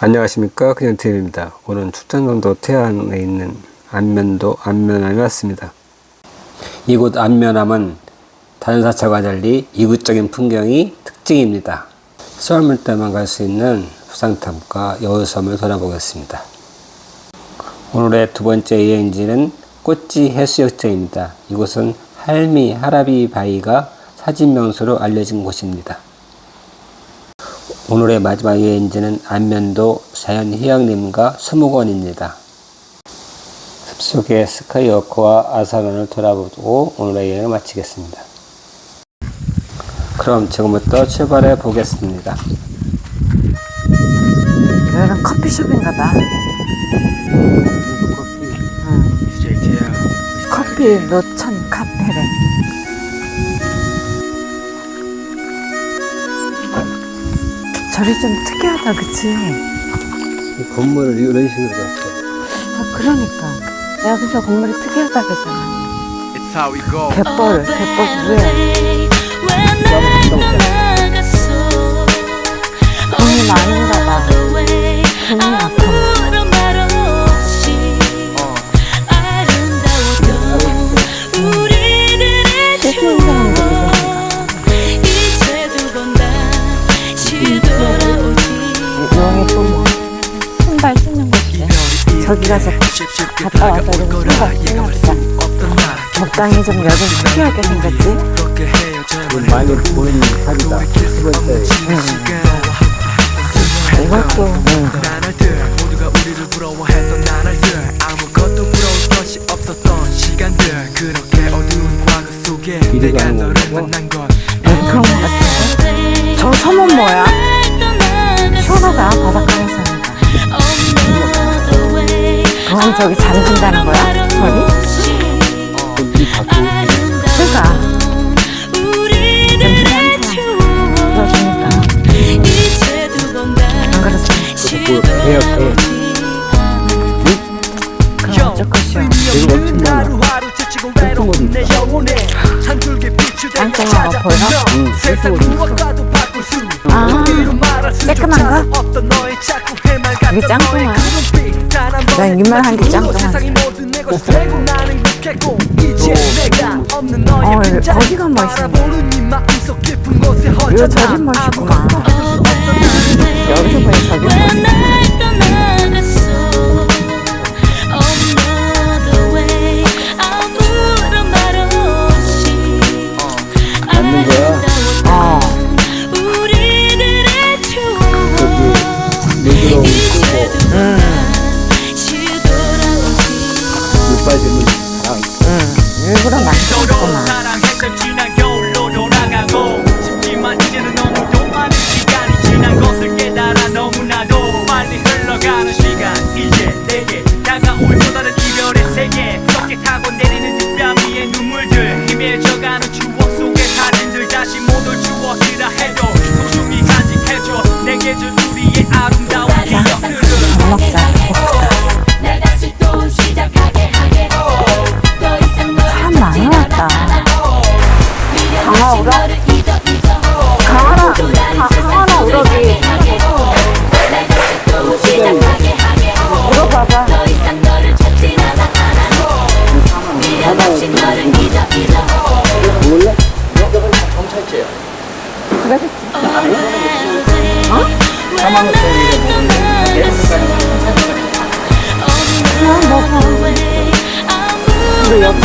안녕하십니까 그냥TV입니다. 오늘은 축전정도 태안에 있는 안면도 안면암에 왔습니다. 이곳 안면암은 다른 사찰과 달리 이국적인 풍경이 특징입니다. 썰물 때만 갈 수 있는 수상탑과 여우섬을 돌아보겠습니다. 오늘의 두 번째 여행지는 꽃지 해수욕장입니다. 이곳은 할미 하라비 바위가 사진 명소로 알려진 곳입니다. 오늘의 마지막 여행지는 안면도 자연휴양림과 수목원입니다. 숲속의 스카이워크와 아사관을 돌아보고 오늘의 여행을 마치겠습니다. 그럼 지금부터 출발해 보겠습니다. 여기는 커피숍인가 봐. 커피 노천 카페래. 저리 좀 특이하다, 그치? 이 건물을 이런 식으로 놨어. 아, 그러니까. 내가 그래서 건물이 특이하다 그랬잖아. It's how we go. 갯벌, 갯벌 위에 돈이 여기 또 신발 신는 곳이래. 저기 가서 갔다 와서 이런 신발 신었다. 적당히 좀 여긴 특이하게 생겼지? 많이 보이는 탑이다. 두 번째. 이것도 응. 내가 가는 거고. 같은데? 저 섬은 뭐야? 시원하다 바닷가에서 그럼 저기 잠든다는 거야? 저리? 이 밖에 그러니까 그러니까 안 그렇습니까? 그 해역에 그럼 어쩔 것이오 이거 엄청 많아. 하루하루 지치고 외로운 내 영혼에 한 줄기 빛을 내가 짱짱한 거 찾아. 보여? 무엇과도 바꿀 수 아, 쬐끄만 거? 이게 짱뚱아. 난 이만한 게 너의 어, 거기가 이 곳에 이거 없던 나를 여기서 보니 저기 멋있 그냥 먹어? 우리 보자마자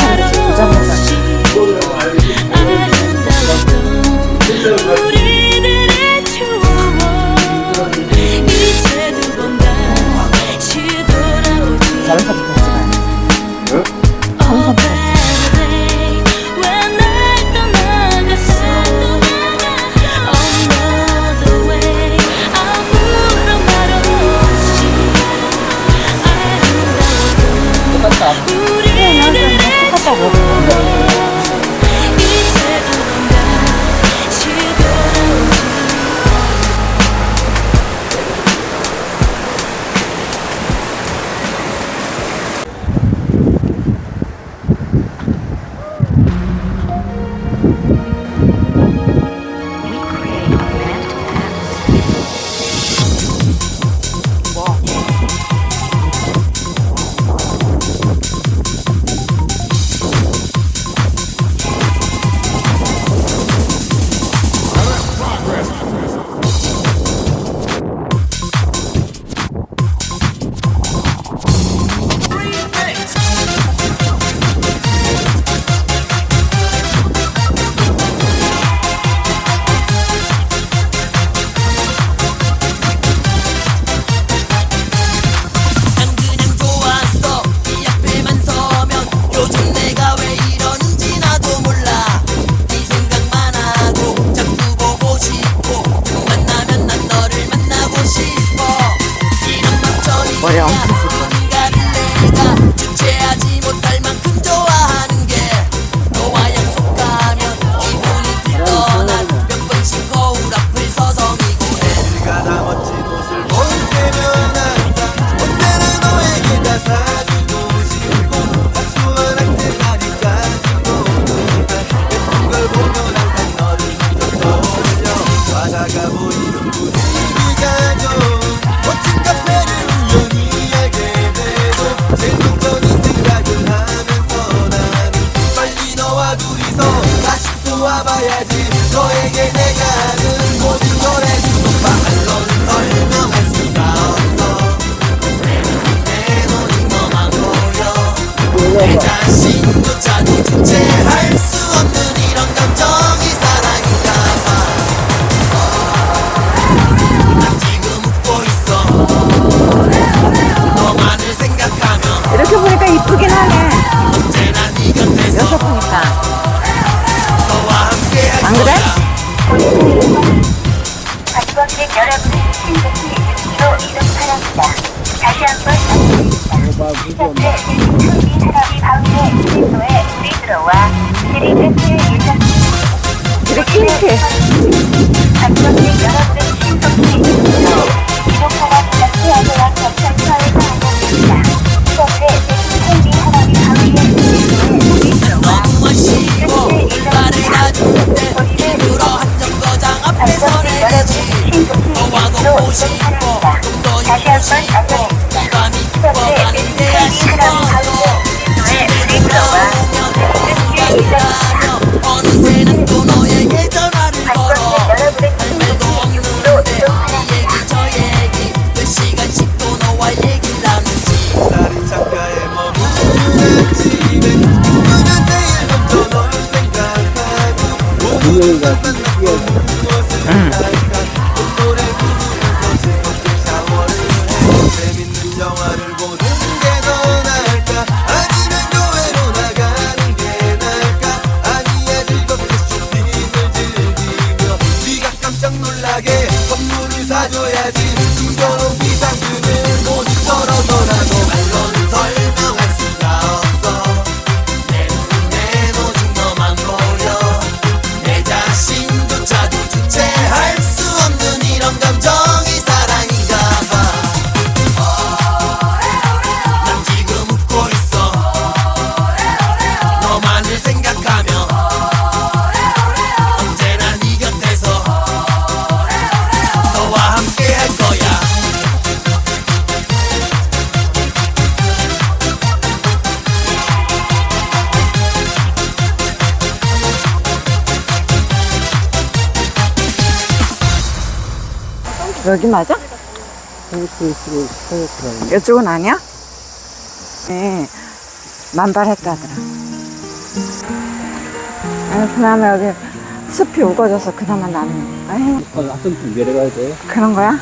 이쁘긴 하네. 함께 할안 그래? 관광객 여러분은 신속히 유치로 이동 바랍니다. 다시 한번 말씀드립니다. 현재 사람이 가운데 진도에 물이 들어와 드리트스 예정 이렇게 이렇게. 관광객 여러분은 신속히 유치로 이동 바랍니다. 피하도록 경찰서에 오 여기 맞아? 이쪽은 아니야? 네, 만발했다더라. 아니, 그나마 여기 숲이 우거져서 그나마 나는. 내려가야 돼. 그런 거야?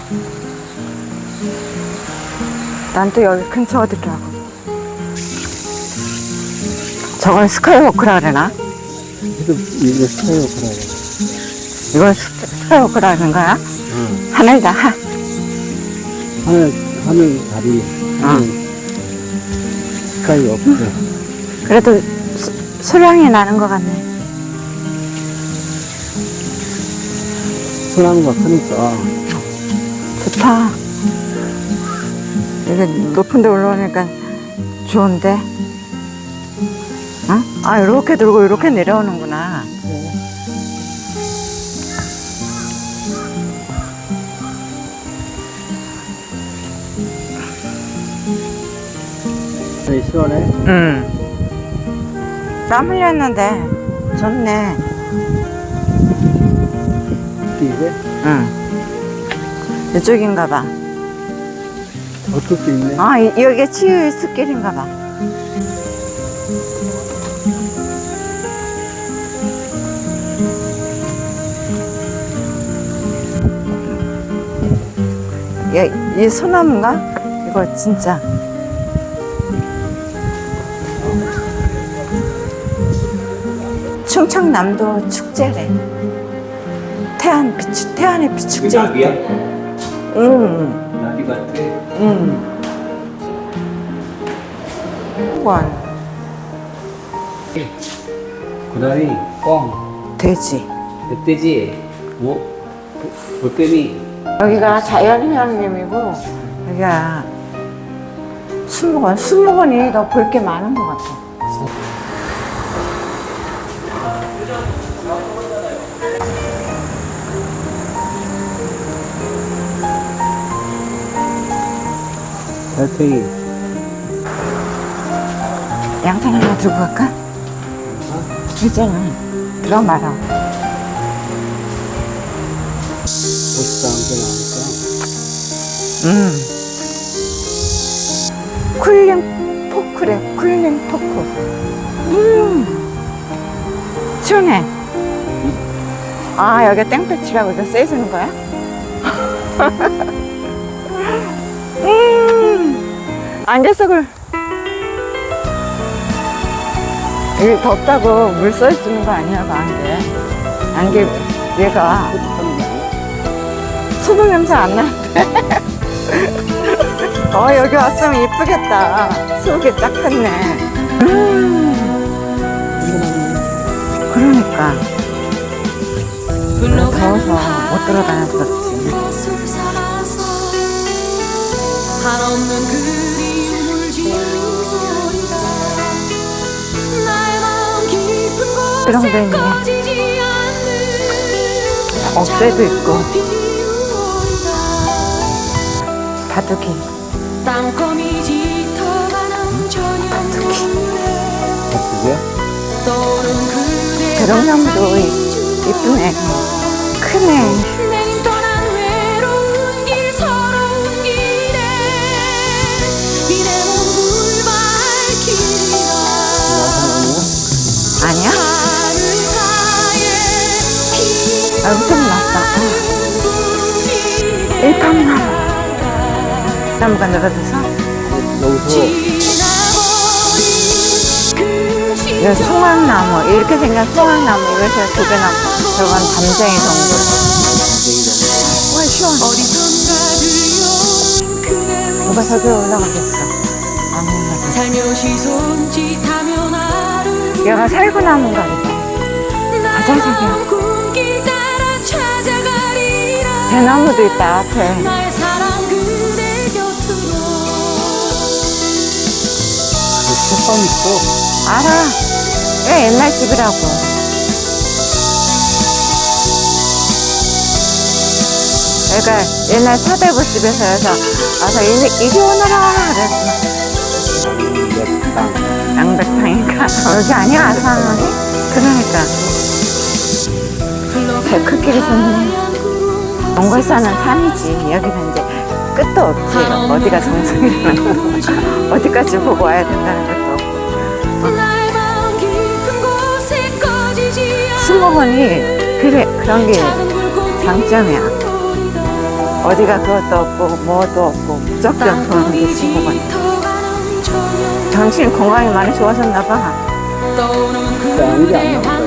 난 또 여기 근처 어디더라고. 저걸 스카이워크라 그러나? 그래도 이거 그래. 이걸 스- 스카이워크라는 거야? 응. 하늘이다. 하. 하늘, 하늘 다리. 하늘 스카이 없어. 그래도 소, 소량이 나는 것 같네. 소나무가 크니까. 좋다. 이게 높은 데 올라오니까 좋은데? 어? 아, 이렇게 들고 이렇게 내려오는구나. 되게 시원해. 응. 땀 흘렸는데, 좋네. 이게 응. 이쪽인가 봐. 어떻게 있네. 아, 이- 여기 치유 숲길인가 봐. 얘, 이 소나무인가? 이거 진짜. 충청남도 축제래. 태안 비축, 태안의 비축제. 나비야? 응, 나비 같아. 응. 수목원, 고라니, 뻥, 돼지. 멧돼지, 뭐, 볼빼미. 여기가 자연휴양림이고 여기가 수목원. 수목원이 더 볼 게 많은 것 같아. 달팽이. 양산 하나 들고 갈까? 있잖아. 들어마라. 멋있다, 함께 나오니까. 음. 쿨링 포크래, 쿨링 포크. 음. 시원해. 아, 여기 땡볕이라고 이거 써주는 거야? 안개석을. 이게 덥다고 물 써주는 거 아니야, 그 안개. 안개, 얘가 수분 냄새 안 나는데? 어, 여기 왔으면 이쁘겠다. 속이 쫙 폈네. 음. 그러니까. 더워서 못 들어다녀서 그렇지. 이런 데 있네. 억새도 있고. 바둑이. 떠오른 그대 대롱나무도 이- 이쁘네. 크네. 엄청 났다. 피어나는 일감나무. 나무가 늘어져서. 여기서 송황나무. 이렇게 생긴 송황나무. 이것이 조개나무. 저건 담쟁이 정도. 와, 시원해. 누가 저기 올라가겠어. 안 올라가. 살며시 손짓하며 나를 얘가 살구나무인가 보다. 가자 자기야. 대나무도 있다, 앞에. 나의 사랑 그대 곁으로 책방 있어. 알아. 얘 옛날 집이라고. 얘가 옛날 사대부 집에서 해서 와서 이리, 이리 오너라 그랬어. 내 땅. 양백탕인가? 여기 아니야, 아산하게? 그러니까. 데크길이 좋네. 몽골산은 산이지. 여기는 이제 끝도 없지. 어디가 정상이라는 어디까지 보고 와야 된다는 것도 수목원이 그래, 그런 게 장점이야. 어디가 그것도 없고 뭐도 없고 무적정 도는 게 저녁 당신 건강이 많이 좋아졌나 봐. 짱이 그대 안. 환상이 주리라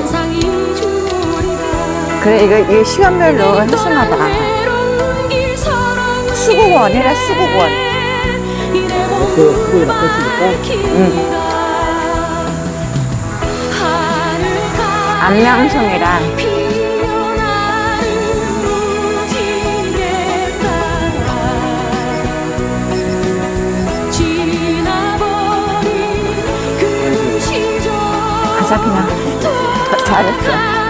그래 이거 이게 시간별로 해주나 봐. 수국원이래 수국원. 그, 그거 바꿨으니까. 응. 지나버린 그 그냥. 잘했어.